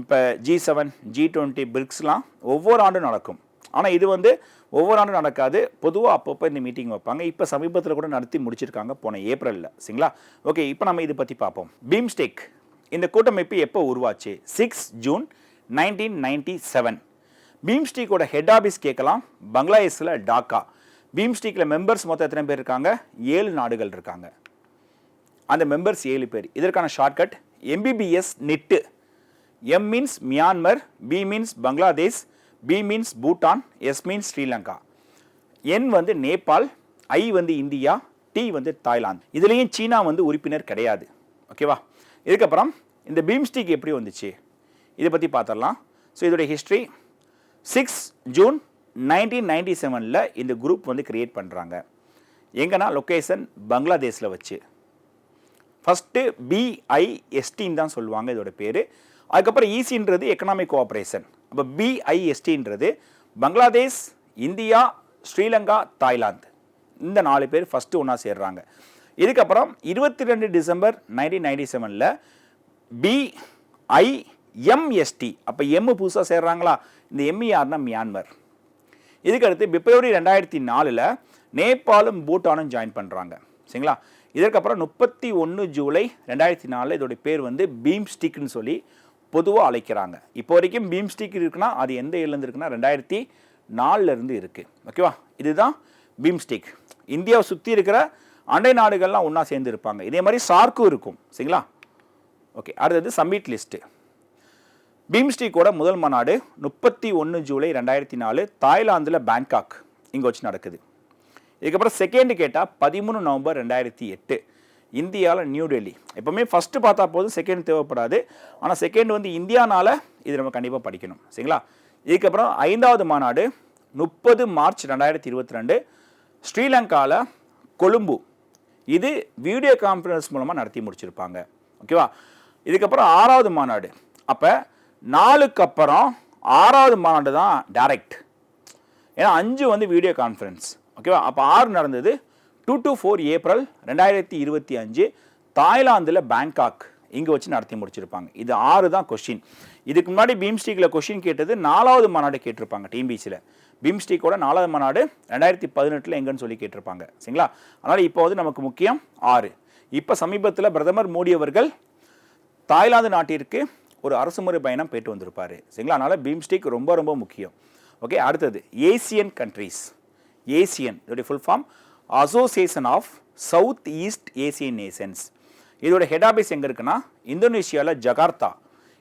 இப்போ ஜி செவன் ஜி டுவெண்ட்டி பிரிக்ஸ்லாம் ஒவ்வொரு ஆண்டும் நடக்கும். ஆனால் இது வந்து ஒவ்வொரு ஆண்டும் நடக்காது. பொதுவாக அப்பப்போ இந்த மீட்டிங் வைப்பாங்க. இப்போ சமீபத்தில் கூட நடத்தி முடிச்சிருக்காங்க போன ஏப்ரலில் சரிங்களா? ஓகே இப்போ நம்ம இதை பற்றி பார்ப்போம். பீம்ஸ்டெக் இந்த கூட்டமைப்பு எப்போ உருவாச்சு? Six June nineteen ninety seven பீம்ஸ்டீக்கோட head office கேட்கலாம். பங்களாதேஷில் டாக்கா பீம்ஸ்டீக்கில் மெம்பர்ஸ் மொத்தம் எத்தனை பேர் இருக்காங்க? ஏழு நாடுகள் இருக்காங்க. அந்த மெம்பர்ஸ் ஏழு பேர். இதற்கான shortcut MBBS net M means Myanmar B means Bangladesh B means Bhutan S means Sri Lanka N வந்து நேபாள் ஐ வந்து இந்தியா டி வந்து தாய்லாந்து இதுலேயும் சீனா வந்து உறுப்பினர் கிடையாது. ஓகேவா இதுக்கப்புறம் இந்த பீம்ஸ்டிக் எப்படி வந்துச்சு? இதை பற்றி பார்த்துடலாம் ஸோ இதோடைய history six June nineteen ninety செவனில் இந்த குரூப் வந்து கிரியேட் பண்ணுறாங்க எங்கன்னா லொக்கேஷன் பங்களாதேஷில் வச்சு. ஃபஸ்ட்டு பிஐஎஸ்டின்னு தான் சொல்லுவாங்க இதோட பேர். அதுக்கப்புறம் ஈசின்றது எக்கனாமிக் கோஆப்ரேஷன் அப்போ பிஐஎஸ்டின்றது பங்களாதேஷ் இந்தியா ஸ்ரீலங்கா தாய்லாந்து. இந்த நாலு பேர் ஃபஸ்ட்டு ஒன்றா சேர்றாங்க. இதுக்கப்புறம் இருபத்தி ரெண்டு டிசம்பர் நைன்டீன் நைன்டி செவனில் பிஐஎம்எஸ்டி அப்போ எம்மு புதுசாக சேர்றாங்களா? இந்த எம் யாருன்னா மியான்மர். இதுக்கடுத்து பிப்ரவரி ரெண்டாயிரத்தி நாலில் நேபாளும் பூட்டானும் ஜாயின் பண்ணுறாங்க சரிங்களா? இதற்கப்புறம் முப்பத்தி ஒன்று ஜூலை ரெண்டாயிரத்தி நாலில் இதோடைய பேர் வந்து பீம்ஸ்டிக்னு சொல்லி பொதுவாக அழைக்கிறாங்க. இப்போ வரைக்கும் பீம்ஸ்டிக் இருக்குன்னா அது எந்த இயர்லேருந்து இருக்குன்னா ரெண்டாயிரத்தி நாலுலேருந்து இருக்குது ஓகேவா இதுதான் பீம்ஸ்டிக். இந்தியாவை சுற்றி இருக்கிற அண்டை நாடுகள்லாம் ஒன்றா சேர்ந்து இருப்பாங்க. இதே மாதிரி சார்க்கும் இருக்கும். சரிங்களா? ஓகே அடுத்தது சம்மிட் லிஸ்ட்டு பீம்ஸ்டிக்கோட முதல் மாநாடு முப்பத்தி ஒன்று ஜூலை ரெண்டாயிரத்தி நாலு தாய்லாந்தில் பேங்காக். இங்கே வச்சு நடக்குது. இதுக்கப்புறம் செகண்ட் கேட்டால் பதிமூணு நவம்பர் ரெண்டாயிரத்தி எட்டு. இந்தியாவில் நியூ டெல்லி. எப்போவுமே ஃபஸ்ட்டு பார்த்தா போதும் செகண்ட் தேவைப்படாது. ஆனால் செகண்ட் வந்து இந்தியானால் இது நம்ம கண்டிப்பாக படிக்கணும். சரிங்களா? இதுக்கப்புறம் ஐந்தாவது மாநாடு முப்பது மார்ச் ரெண்டாயிரத்தி இருபத்தி ரெண்டு ஸ்ரீலங்காவில் கொழும்பு. இது வீடியோ கான்ஃபரன்ஸ் மூலமாக நடத்தி முடிச்சிருப்பாங்க. ஓகேவா? இதுக்கப்புறம் ஆறாவது மாநாடு. அப்போ நாலுக்கு அப்புறம் ஆறாவது மாநாடு தான் டைரக்ட் ஏன்னா அஞ்சு வந்து வீடியோ கான்ஃபரன்ஸ். ஓகேவா? அப்போ ஆறு நடந்தது டூ டு ஃபோர் ஏப்ரல் ரெண்டாயிரத்தி இருபத்தி அஞ்சு தாய்லாந்தில் பேங்காக் இங்கே வச்சு நடத்தி முடிச்சிருப்பாங்க. இது ஆறு தான் கொஷின் இதுக்கு முன்னாடி பீம்ஸ்டிக்கில் கொஷின் கேட்டது நாலாவது மாநாடு கேட்டிருப்பாங்க டிஎம்பிசியில் பீம்ஸ்டிக்கோட நாலாவது மாநாடு ரெண்டாயிரத்தி பதினெட்டில் எங்கன்னு சொல்லி கேட்டிருப்பாங்க. சரிங்களா? அதனால் இப்போ வந்து நமக்கு முக்கியம் ஆறு. இப்போ சமீபத்தில் பிரதமர் மோடி அவர்கள் தாய்லாந்து நாட்டிற்கு ஒரு அரசுமுறை பயணம் போயிட்டு வந்திருப்பார். சரிங்களா? அதனால் பீம்ஸ்டிக் ரொம்ப ரொம்ப முக்கியம். ஓகே அடுத்தது ஏசியன் கண்ட்ரீஸ் ஏசியன் இதோடைய full form Association of South East Asian Nations இதோட ஹெட் ஆஃபீஸ் எங்கே இருக்குன்னா இந்தோனேஷியாவில் ஜகார்த்தா.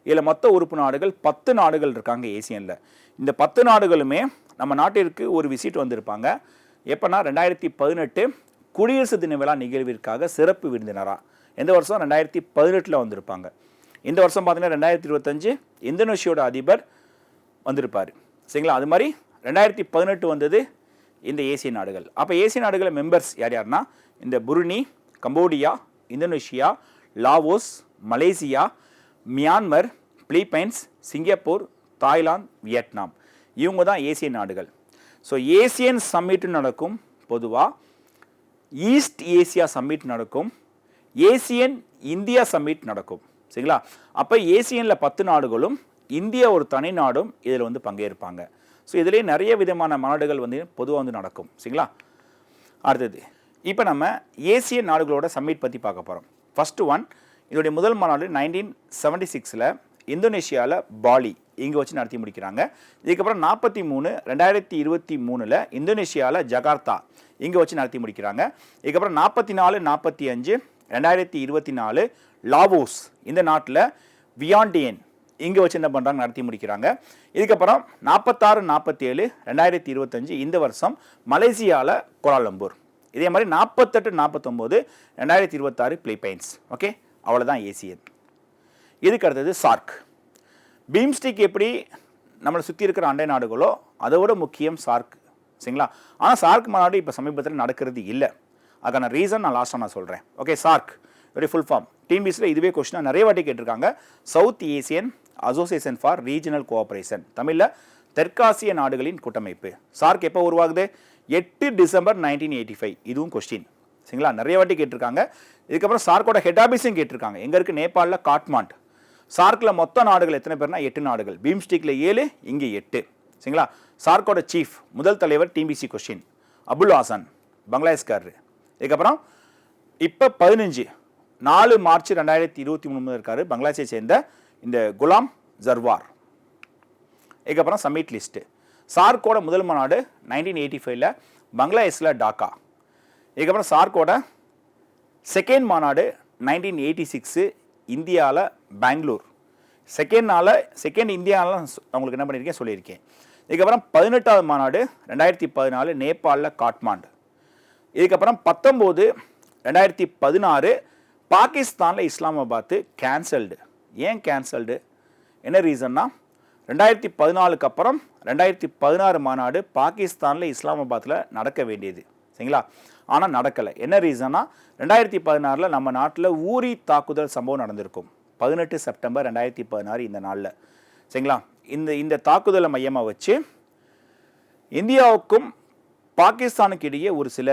இதில் மொத்த உறுப்பு நாடுகள் பத்து நாடுகள் இருக்காங்க ஏசியனில். இந்த பத்து நாடுகளுமே நம்ம நாட்டிற்கு ஒரு விசிட் வந்திருப்பாங்க. எப்போனா ரெண்டாயிரத்தி பதினெட்டு குடியரசு தின விழா நிகழ்விற்காக சிறப்பு விருந்தினராக எந்த வருஷம் ரெண்டாயிரத்தி பதினெட்டில் வந்திருப்பாங்க. இந்த வருஷம் பார்த்தீங்கன்னா ரெண்டாயிரத்தி இருபத்தஞ்சு இந்தோனேஷியோட அதிபர் வந்திருப்பார். சரிங்களா? அது மாதிரி ரெண்டாயிரத்தி பதினெட்டு வந்தது இந்த ஏசிய நாடுகள். அப்போ ஏசிய நாடுகள் மெம்பர்ஸ் யார் யாருன்னா இந்த Brunei Cambodia Indonesia Laos Malaysia Myanmar Philippines Singapore Thailand Vietnam. இவங்க தான் ஏசிய நாடுகள். ஸோ ஏசியன் சம்மிட் நடக்கும் பொதுவாக ஈஸ்ட் ஏசியா சம்மிட் நடக்கும் ஏசியன் இந்தியா சம்மிட் நடக்கும். சரிங்களா? அப்போ ஏசியனில் பத்து நாடுகளும் இந்தியா ஒரு தனி நாடும் இதில் வந்து பங்கேற்பாங்க. ஸோ இதுலேயே நிறைய விதமான மாநாடுகள் வந்து பொதுவாக வந்து நடக்கும். சரிங்களா? அடுத்தது இப்போ நம்ம ஏசிய நாடுகளோட சம்மிட் பற்றி பார்க்க போகிறோம் ஃபஸ்ட்டு ஒன் இதோடைய முதல் மாநாடு நைன்டீன் செவன்டி சிக்ஸில் இந்தோனேஷியாவில் பாலி இங்கே வச்சு நடத்தி முடிக்கிறாங்க. இதுக்கப்புறம் நாற்பத்தி மூணு ரெண்டாயிரத்தி இருபத்தி மூணில் இந்தோனேஷியாவில் ஜகார்த்தா இங்கே வச்சு நடத்தி முடிக்கிறாங்க. இதுக்கப்புறம் நாற்பத்தி நாலு நாற்பத்தி அஞ்சு ரெண்டாயிரத்தி இருபத்தி நாலு லாவோஸ் இந்த நாட்டில் வியாண்டியன் இங்கே வச்சு என்ன பண்ணுறாங்க நடத்தி முடிக்கிறாங்க. இதுக்கப்புறம் நாற்பத்தாறு நாற்பத்தேழு ரெண்டாயிரத்தி இருபத்தஞ்சு இந்த வருஷம் மலேசியாவில் கோலாலம்பூர் இதே மாதிரி நாற்பத்தெட்டு நாற்பத்தொம்போது ரெண்டாயிரத்தி இருபத்தாறு பிலிப்பைன்ஸ். ஓகே? அவ்வளோதான் ஏசியன் இதுக்கு அடுத்தது சார்க். பீம்ஸ்டிக் எப்படி நம்மளை சுற்றி இருக்கிற அண்டை நாடுகளோ அதை விட முக்கியம் சார்க். சரிங்களா? ஆனால் சார்க் மாநாடு இப்போ சமீபத்தில் நடக்கிறது இல்லை. அதுக்கான ரீசன் நான் லாஸ்ட்டாக நான் சொல்கிறேன் okay SAARC. Very full form டிஎம்பிஸில் இதுவே கொஸ்டினாக நிறைய வாட்டி கேட்டிருக்காங்க. South Asian Association for Regional Cooperation தமிழில் தெற்காசிய நாடுகளின் கூட்டமைப்பு. சார்க் எப்போ உருவாகுது? எட்டு டிசம்பர் நைன்டீன் எயிட்டி ஃபைவ் இதுவும் கொஸ்டின் சரிங்களா? நிறைய வாட்டி கேட்டிருக்காங்க. இதுக்கப்புறம் சார்க்கோட ஹெட் ஆஃபீஸும் கேட்டிருக்காங்க. எங்கே இருக்குது நேபாளில் காட்மாண்ட். சார்க்கில் மொத்த நாடுகள் எத்தனை பேர்னா? எட்டு நாடுகள். பீம்ஸ்டிக்கில் ஏழு இங்கே எட்டு. சரிங்களா? சார்க்கோட சீஃப் முதல் தலைவர் டிபிசி கொஸ்டின் அபுல் ஹாசன் பங்களாதேஷ்காரரு. இதுக்கப்புறம் இப்போ பதினஞ்சு. நாலு மார்ச் ரெண்டாயிரத்தி இருபத்தி மூணு இருக்காரு. பங்களாதேஷை சேர்ந்த இந்த குலாம் ஜர்வார். இதுக்கப்புறம் சம்மிட் லிஸ்ட்டு சார்க்கோட முதல் மாநாடு நைன்டீன் எயிட்டி ஃபைவ்ல பங்களாதேஷில் டாக்கா. இதுக்கப்புறம் சார்க்கோட செகண்ட் மாநாடு நைன்டீன் எயிட்டி சிக்ஸு இந்தியாவில் பெங்களூர். செகண்ட் நாளில் செகண்ட் இந்தியாவில் உங்களுக்கு என்ன பண்ணியிருக்கேன் சொல்லியிருக்கேன். இதுக்கப்புறம் பதினெட்டாவது மாநாடு ரெண்டாயிரத்தி பதினாலு நேபாளில் காட்மாண்டு. இதுக்கப்புறம் பத்தொம்போது ரெண்டாயிரத்தி பதினாறு பாகிஸ்தானில் இஸ்லாமாபாத்து கேன்சல்டு ஏன் கேன்சல்டு என்ன ரீசன்னா ரெண்டாயிரத்தி பதினாலுக்கு அப்புறம் ரெண்டாயிரத்தி பதினாறு மாநாடு பாகிஸ்தானில் இஸ்லாமாபாத்தில் நடக்க வேண்டியது. சரிங்களா? ஆனால் நடக்கலை. என்ன ரீசன்னா ரெண்டாயிரத்தி பதினாறில் நம்ம நாட்டில் ஊரி தாக்குதல் சம்பவம் நடந்திருக்கும். பதினெட்டு செப்டம்பர் ரெண்டாயிரத்தி பதினாறு இந்த நாளில். சரிங்களா? இந்த இந்த தாக்குதலை மையமாக வச்சு இந்தியாவுக்கும் பாகிஸ்தானுக்கு இடையே ஒரு சில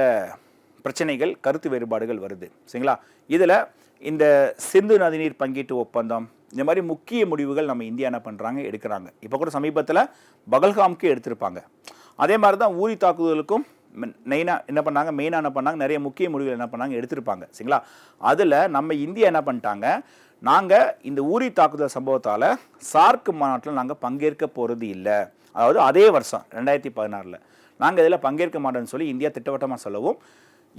பிரச்சனைகள் கருத்து வேறுபாடுகள் வருது. சரிங்களா? இதில் இந்த சிந்து நதிநீர் பங்கீட்டு ஒப்பந்தம் இந்த மாதிரி முக்கிய முடிவுகள் நம்ம இந்தியா என்ன பண்ணுறாங்க எடுக்கிறாங்க. இப்போ கூட சமீபத்தில் பகல்காம்க்கு எடுத்திருப்பாங்க. அதே மாதிரி தான் ஊரி தாக்குதலுக்கும் மெயினாக என்ன பண்ணாங்க மெயினாக என்ன பண்ணாங்க நிறைய முக்கிய முடிவுகள் என்ன பண்ணாங்க எடுத்திருப்பாங்க. சரிங்களா? அதில் நம்ம இந்தியா என்ன பண்ணிட்டாங்க நாங்கள் இந்த ஊரி தாக்குதல் சம்பவத்தால் சார்க் மாநாட்டில் நாங்கள் பங்கேற்க போகிறது இல்லை. அதாவது அதே வருஷம் ரெண்டாயிரத்தி பதினாறில். நாங்கள் இதில் பங்கேற்க மாட்டோம்னு சொல்லி இந்தியா திட்டவட்டமாக சொல்லவும்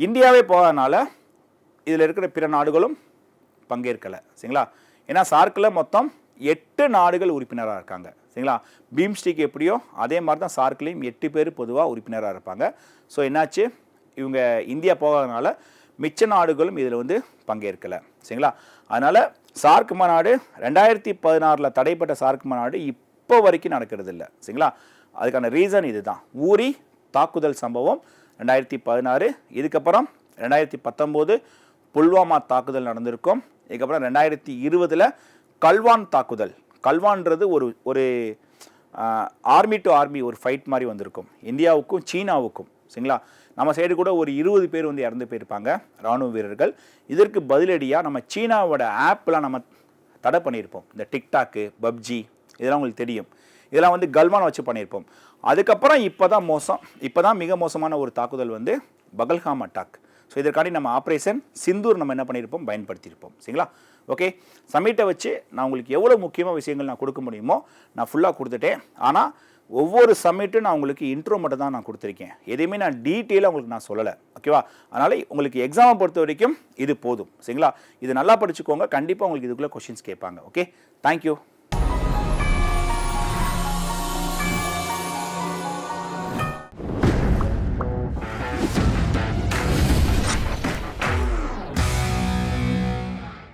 இந்தியாவே போகிறதுனால இதில் இருக்கிற பிற நாடுகளும் பங்கேற்கலை. சரிங்களா? ஏன்னா சார்க்கில் மொத்தம் எட்டு நாடுகள் உறுப்பினராக இருக்காங்க. சரிங்களா? பீம்ஸ்டிக் எப்படியோ அதே மாதிரி தான் சார்க்லேயும் எட்டு பேர் பொதுவாக உறுப்பினராக இருப்பாங்க. ஸோ என்னாச்சு? இவங்க இந்தியா போகாதனால மிச்ச நாடுகளும் இதில் வந்து பங்கேற்கலை. சரிங்களா? அதனால் சார்க் மாநாடு ரெண்டாயிரத்தி பதினாறில் தடைப்பட்ட சார்க் மாநாடு இப்போ வரைக்கும் நடக்கிறது இல்லை சரிங்களா? அதுக்கான ரீசன் இதுதான். ஊரி தாக்குதல் சம்பவம் ரெண்டாயிரத்தி பதினாறு இதுக்கப்புறம் ரெண்டாயிரத்தி பத்தொம்போது புல்வாமா தாக்குதல் நடந்திருக்கும். இதுக்கப்புறம் ரெண்டாயிரத்தி இருபதில் கல்வான் தாக்குதல். கல்வான்றது ஒரு ஒரு ஆர்மி டு ஆர்மி ஒரு ஃபைட் மாதிரி வந்திருக்கும். இந்தியாவுக்கும் சீனாவுக்கும். சரிங்களா? நம்ம சைடு கூட ஒரு இருபது பேர் வந்து இறந்து போயிருப்பாங்க ராணுவ வீரர்கள். இதற்கு பதிலடியாக நம்ம சீனாவோட ஆப்லாம் நம்ம தடை பண்ணியிருப்போம். இந்த டிக்டாக்கு பப்ஜி இதெல்லாம் உங்களுக்கு தெரியும். இதெல்லாம் வந்து கல்வான் வச்சு பண்ணியிருப்போம். அதுக்கப்புறம் இப்போ தான் மோசம். இப்போ தான் மிக மோசமான ஒரு தாக்குதல் வந்து பகல்காம் அட்டாக் ஸோ இதற்காண்டி நம்ம ஆப்ரேஷன் சிந்தூர் நம்ம என்ன பண்ணியிருப்போம்? பயன்படுத்தியிருப்போம். சரிங்களா? ஓகே சமீட்டை வச்சு நான் உங்களுக்கு எவ்வளோ முக்கியமான விஷயங்கள் நான் கொடுக்க முடியுமோ நான் ஃபுல்லாக கொடுத்துட்டேன். ஆனால் ஒவ்வொரு சம்மிட்டும் நான் உங்களுக்கு இன்ட்ரோ மட்டும் தான் நான் கொடுத்துருக்கேன். எதையுமே நான் டீட்டெயிலாக உங்களுக்கு நான் சொல்லலை. ஓகேவா அதனால் உங்களுக்கு எக்ஸாமை பொறுத்த வரைக்கும் இது போதும். சரிங்களா? இது நல்லா படிச்சுக்கோங்க. கண்டிப்பாக உங்களுக்கு இதுக்குள்ளே கொஷின்ஸ் கேட்பாங்க. Okay thank you